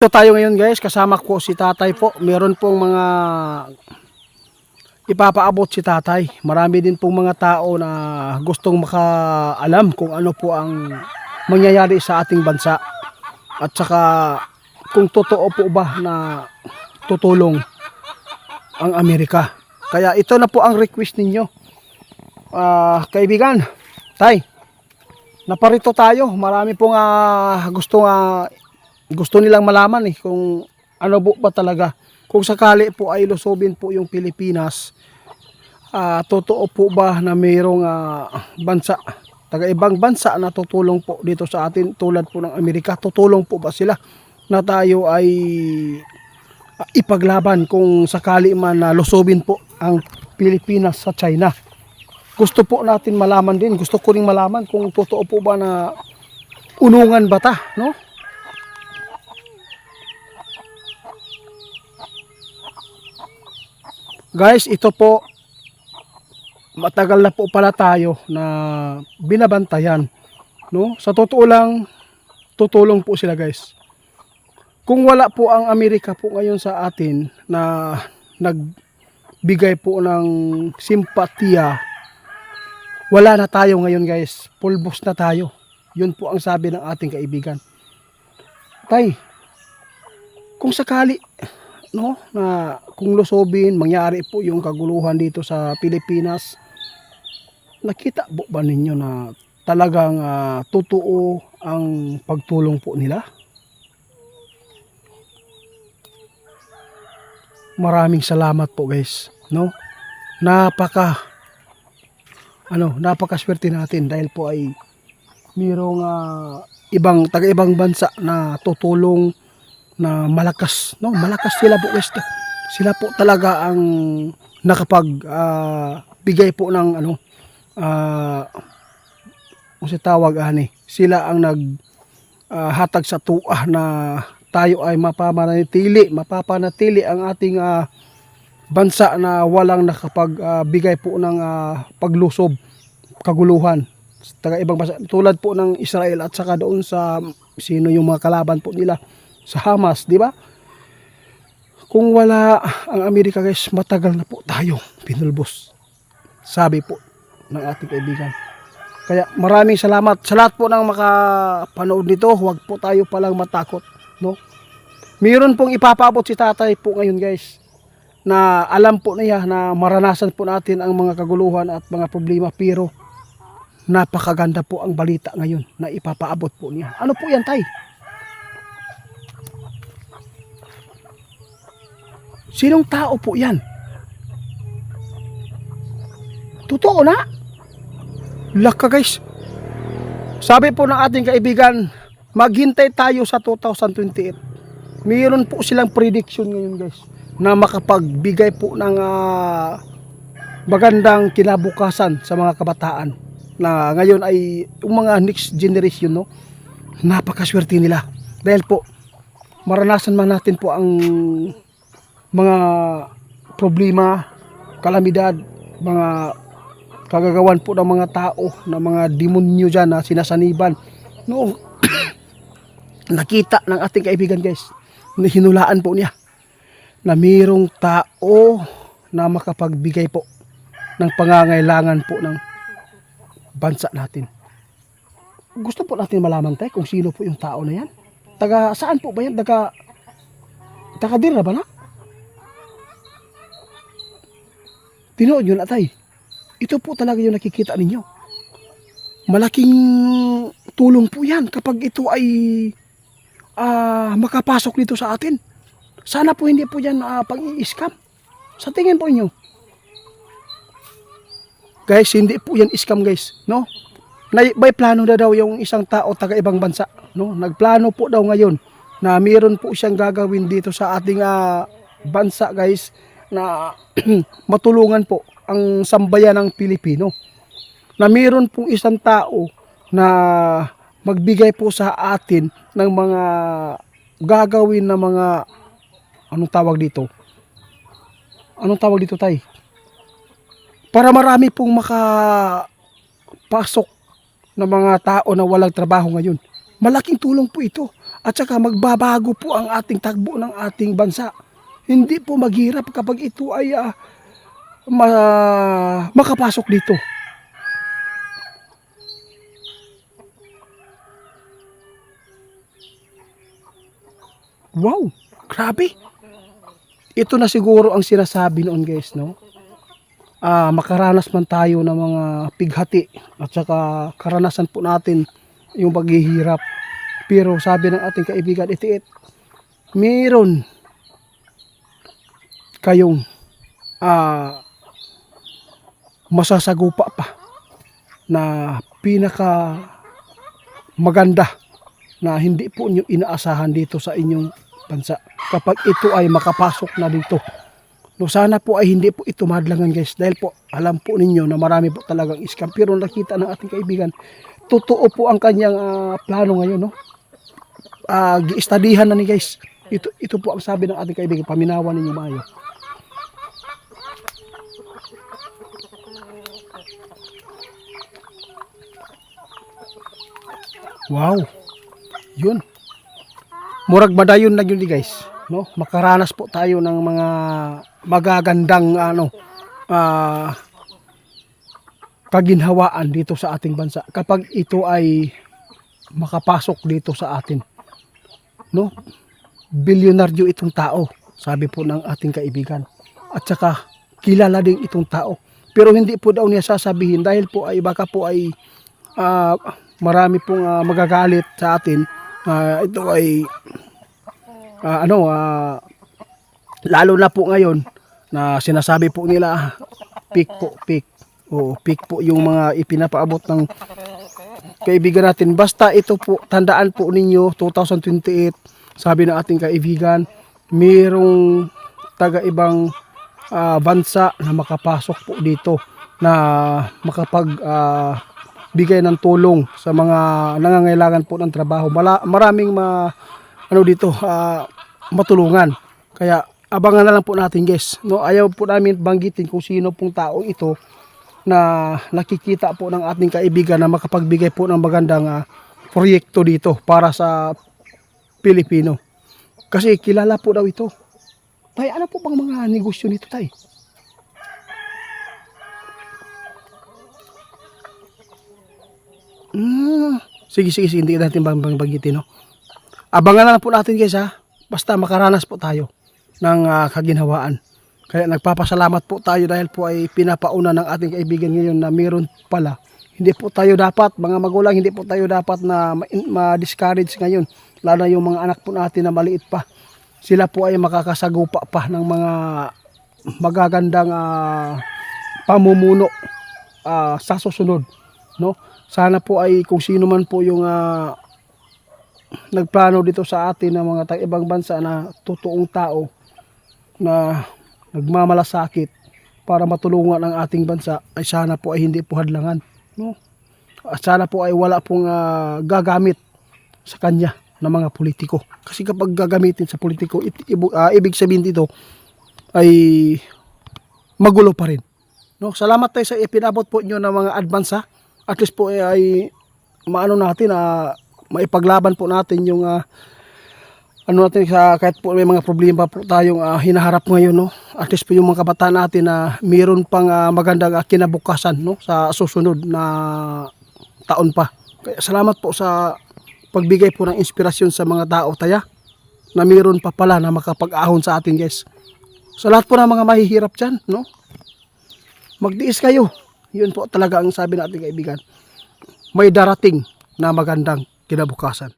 Ito tayo ngayon guys, kasama ko si tatay po. Meron pong mga ipapaabot si tatay. Marami din pong mga tao na gustong makaalam kung ano po ang mangyayari sa ating bansa. At saka kung totoo po ba na tutulong ang Amerika. Kaya ito na po ang request ninyo. Ah, kaibigan, tay, naparito tayo. Marami pong ah, gusto nga gusto nilang malaman eh kung ano po ba talaga. Kung sakali po ay lusobin po yung Pilipinas, ah, totoo po ba na mayroong ah, bansa, taga ibang bansa na tutulong po dito sa atin tulad po ng Amerika, tutulong po ba sila na tayo ay ah, ipaglaban kung sakali man na lusobin po ang Pilipinas sa China. Gusto po natin malaman din, gusto ko ring malaman kung totoo po ba na unungan ba ta, no? Guys, ito po matagal na po pala tayo na binabantayan, no? Sa totoo lang tutulong po sila, guys. Kung wala po ang Amerika po ngayon sa atin na nagbigay po ng simpatiya, wala na tayo ngayon, guys. Pulbos na tayo. Yun po ang sabi ng ating kaibigan. Tay, kung sakali no na kung lusobin mangyari po yung kaguluhan dito sa Pilipinas. Nakita po ba ninyo na talagang ah, totoo ang pagtulong po nila? Maraming salamat po guys no? Napaka ano napakaswerte natin dahil po ay mayroong ah, ibang taga ibang bansa na tutulong na malakas no? Malakas sila po guys sila po talaga ang nakapag ah, bigay po ng ano ah kung si tawag ani sila ang nag ah, hatag sa tuah na tayo ay mapamanatili mapapanatili ang ating ah, bansa na walang nakapagbigay po ng ah, paglusob kaguluhan taga ibang bansa. Tulad po ng Israel at saka doon sa sino yung mga kalaban po nila sa Hamas, di ba? Kung wala ang Amerika guys, matagal na po tayo pinulbos. Sabi po ng ating kaibigan. Kaya maraming salamat sa lahat po ng makapanood nito. Huwag po tayo palang matakot, no? Mayroon pong ipapabot si tatay po ngayon guys na alam po niya na maranasan po natin ang mga kaguluhan at mga problema pero napakaganda po ang balita ngayon na ipapaabot po niya. Ano po yan tay? Sinong tao po yan? Totoo na. Laka guys. Sabi po ng ating kaibigan, maghintay tayo sa 2028. Mayroon po silang prediction ngayon guys na makapagbigay po ng ah, magandang kinabukasan sa mga kabataan na ngayon ay yung mga next generation no napakaswerte nila dahil po maranasan man natin po ang mga problema, kalamidad, mga kagagawan po ng mga tao, ng mga demonyo dyan na sinasaniban. No, nakita ng ating kaibigan guys, hinulaan po niya na mayroong tao na makapagbigay po ng pangangailangan po ng bansa natin. Gusto po natin malaman tayo kung sino po yung tao na yan. Taga saan po ba yan? Taga Taga Dira ba na? Tinood yun atay. Ito po talaga yung nakikita ninyo. Malaking tulong po yan kapag ito ay ah, makapasok dito sa atin. Sana po hindi po yan ah, pang-i-scam. Sa tingin po inyo. Guys, hindi po yan scam guys. No? Na, may plano na daw yung isang tao taga ibang bansa. No? Nagplano po daw ngayon na mayroon po siyang gagawin dito sa ating ah, bansa guys na matulungan po ang sambayan ng Pilipino. Na mayroon pong isang tao na magbigay po sa atin ng mga gagawin na mga anong tawag dito? Anong tawag dito, tay? Para marami pong makapasok na mga tao na walang trabaho ngayon. Malaking tulong po ito. at saka magbabago po ang ating tagbo ng ating bansa. Hindi po maghirap kapag ito ay ah, ma- makapasok dito. Wow, grabe. Ito na siguro ang sinasabi noon guys, no? Ah, makaranas man tayo ng mga pighati at saka karanasan po natin yung paghihirap. Pero sabi ng ating kaibigan itiit, meron kayong ah, masasagupa pa na pinaka maganda na hindi po nyo inaasahan dito sa inyong bansa kapag ito ay makapasok na dito. No, sana po ay hindi po ito madlangan guys dahil po alam po ninyo na marami po talagang scam pero nakita ng ating kaibigan totoo po ang kanyang ah, plano ngayon no. Ah, giistadihan na ni guys. Ito ito po ang sabi ng ating kaibigan paminawan ninyo maayo. Wow. Yun. Murag madayon na yun di guys. No? Makaranas po tayo ng mga magagandang ano ah kaginhawaan dito sa ating bansa kapag ito ay makapasok dito sa atin. No? Bilyonaryo itong tao, sabi po ng ating kaibigan. At saka kilala din itong tao. Pero hindi po daw niya sasabihin dahil po ay baka po ay ah, marami pong ah, magagalit sa atin. Ah, ito ay ah, ano ah, lalo na po ngayon na sinasabi po nila pick po pick o pick po yung mga ipinapaabot ng kaibigan natin basta ito po tandaan po ninyo 2028 sabi ng ating kaibigan mayroong taga ibang ah, bansa na makapasok po dito na makapag ah, bigay ng tulong sa mga nangangailangan po ng trabaho. Mala, maraming ma, ano dito, ah, matulungan. Kaya abangan na lang po natin guys. No, ayaw po namin banggitin kung sino pong tao ito na nakikita po ng ating kaibigan na makapagbigay po ng magandang ah, proyekto dito para sa Pilipino. Kasi kilala po daw ito. Tay, ano po bang mga negosyo nito, tay? Sige, sige, sige, hindi natin bang bang banggitin, no? Abangan na lang po natin guys, ha? Basta makaranas po tayo ng ah, kaginhawaan. Kaya nagpapasalamat po tayo dahil po ay pinapauna ng ating kaibigan ngayon na meron pala. Hindi po tayo dapat, mga magulang, hindi po tayo dapat na ma- ma-discourage ngayon. Lalo yung mga anak po natin na maliit pa. Sila po ay makakasagupa pa ng mga magagandang ah, pamumuno ah, sa susunod. No? Sana po ay kung sino man po yung ah, nagplano dito sa atin ng mga tag ibang bansa na totoong tao na nagmamalasakit para matulungan ang ating bansa ay sana po ay hindi po hadlangan no? At sana po ay wala pong ah, gagamit sa kanya ng mga politiko. Kasi kapag gagamitin sa politiko it, ah, ibig sabihin dito ay magulo pa rin no? Salamat tayo sa ipinabot po nyo ng mga advance ha at least po ay, ay maano natin na maipaglaban po natin yung ah, ano natin sa kahit po may mga problema po tayong ah, hinaharap ngayon no? At least po yung mga kabataan natin na mayroon pang ah, magandang ah, kinabukasan no? Sa susunod na taon pa. Kaya salamat po sa pagbigay po ng inspirasyon sa mga tao taya na mayroon pa pala na makapag-ahon sa atin guys. Sa lahat po ng mga mahihirap dyan no? Magdiis kayo yun po talaga ang sabi natin kaibigan. May darating na magandang kinabukasan